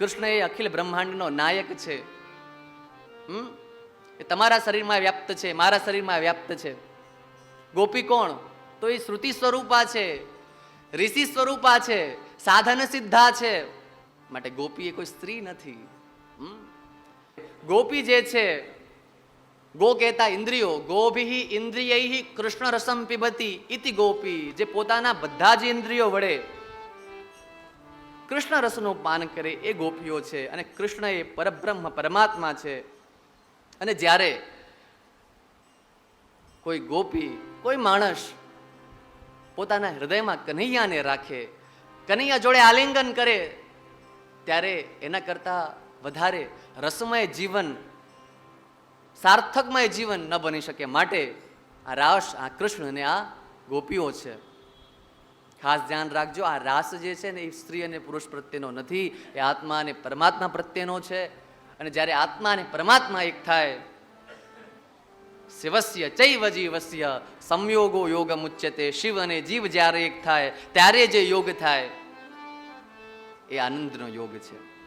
કૃષ્ણ એ અખિલ બ્રહ્માંડનો નાયક છે. હમ? એ તમારા શરીરમાં વ્યાપ્ત છે, મારા શરીરમાં વ્યાપ્ત છે. ગોપી કોણ? તો એ શ્રુતિ સ્વરૂપા છે, ઋષિ સ્વરૂપા છે, સાધન સિદ્ધા છે. માટે ગોપી એ કોઈ સ્ત્રી નથી? ગોપી જે છે, ગો કહેતા ઇન્દ્રિયો, ગોભી ઇન્દ્રિયૈ કૃષ્ણ રસમ પીબતી ઇતિ ગોપી, જે પોતાના બધા જ ઇન્દ્રિયો વડે કૃષ્ણ રસનું પાન કરે એ ગોપીઓ છે અને કૃષ્ણ એ પરબ્રહ્મ, પરમાત્મા છે. અને જ્યારે કોઈ ગોપી, કોઈ માણસ પોતાના હૃદયમાં કનૈયાને રાખે, કનૈયા જોડે આલિંગન કરે, ત્યારે એના કરતાં વધારે રસમય જીવન, સાર્થકમય જીવન ન બની શકે માટે આ રાસ આ કૃષ્ણ અને આ ગોપીઓ છે. ખાસ ધ્યાન રાખજો. આ રાસ જે છે ને એ સ્ત્રી અને પુરુષ પ્રત્યેનો નથી, એ આત્મા અને પરમાત્મા પ્રત્યેનો છે. અને જ્યારે આત્મા અને પરમાત્મા એક થાય, શિવસ્ય ચૈવ જીવસ્ય સંયોગો યોગ મુચ્યતે. શિવ અને જીવ જ્યારે એક થાય, ત્યારે જે યોગ થાય, એ આનંદનો યોગ છે.